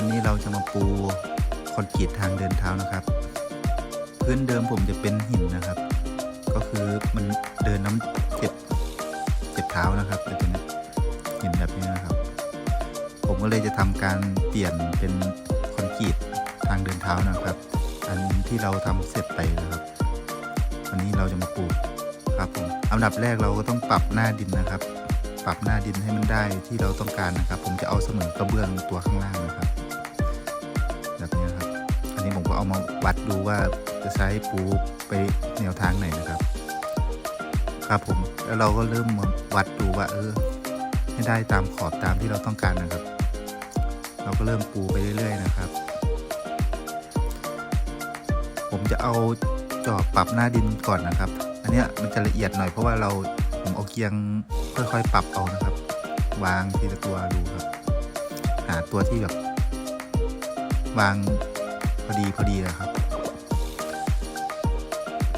วันนี้เราจะมาปูคอนกรีตทางเดินเท้านะครับ พื้นเดิมผมจะเป็นหินนะครับ ก็คือมันเดินน้ำเจ็บเจ็บเท้านะครับเป็นหินแบบนี้นะครับ ผมก็เลยจะทำการเปลี่ยนเป็นคอนกรีตทางเดินเท้านะครับ อันที่เราทำเสร็จไปนะครับ วันนี้เราจะมาปูครับผมอันดับแรกเราก็ต้องปรับหน้าดินนะครับ ปรับหน้าดินให้มันได้ที่เราต้องการนะครับ ผมจะเอาเสมอกระเบื้องตัวข้างล่างนะครับ นี้ผมก็เอามาวัดดูว่าจะใช้ปูไปแนวทางไหนนะครับ ครับผมแล้วเราก็เริ่มมาวัดดูว่าเออ ให้ได้ตามขอบตามที่เราต้องการนะครับ เราก็เริ่มปูไปเรื่อย ๆ นะครับ ผมจะเอาจอบปรับหน้าดินก่อนนะครับ อันเนี้ยมันจะละเอียดหน่อยเพราะว่าเราผมเอาเกียงค่อยๆ ปรับเอานะครับ วางทีละตัวดูครับ หาตัวที่แบบวาง อดีพอดีนะครับ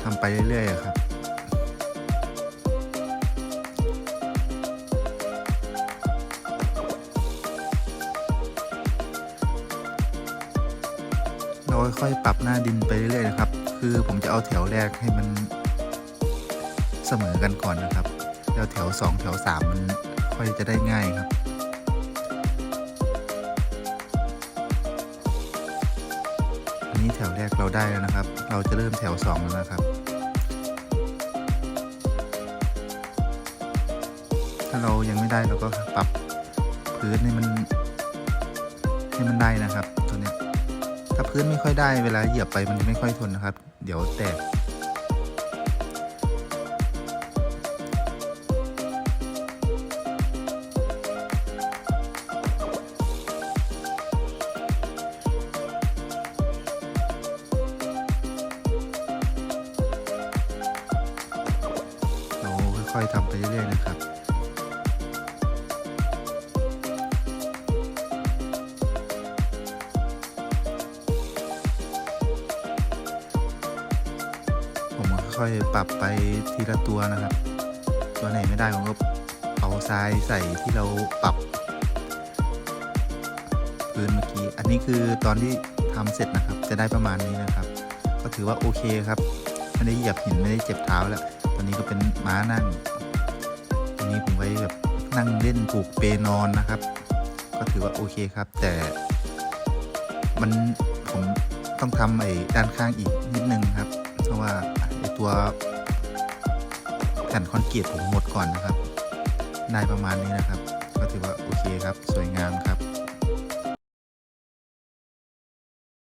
ทำไปเรื่อยๆครับเราค่อยๆปรับหน้าดินไปเรื่อยๆนะครับ คือผมจะเอาแถวแรกให้มันเสมอกันก่อนนะครับ แล้วแถวสองแถวสามมันค่อยจะได้ง่ายครับ นี้แถวแรกเราได้แล้วนะครับ เราจะเริ่มแถวสองแล้วนะครับ ถ้าเรายังไม่ได้เราก็ปรับพื้นให้มันให้มันได้นะครับ ตัวเนี้ยถ้าพื้นไม่ค่อยได้เวลาเหยียบไปมันจะไม่ค่อยทนนะครับ เดี๋ยวแตก ค่อยๆทำไปเรื่อยๆนะครับผมค่อยๆปรับไปทีละตัวนะครับ ตัวไหนไม่ได้ผมก็เอาทรายใส่ที่เราปรับพื้นเมื่อกี้ อันนี้คือตอนที่ทำเสร็จนะครับ จะได้ประมาณนี้นะครับ ก็ถือว่าโอเคครับ ไม่ได้เหยียบหินไม่ได้เจ็บเท้าแล้ว ตอนนี้ก็เป็นม้านั่งอันนี้ผมไว้แบบนั่งเล่นปลูกเปนอนนะครับ ก็ถือว่าโอเคครับ แต่มันผมต้องทำไอ้ด้านข้างอีกนิดนึงครับ เพราะว่าไอ้ตัวแผ่นคอนกรีตผมหมดก่อนนะครับ ได้ประมาณนี้นะครับ ก็ถือว่าโอเคครับ สวยงามครับ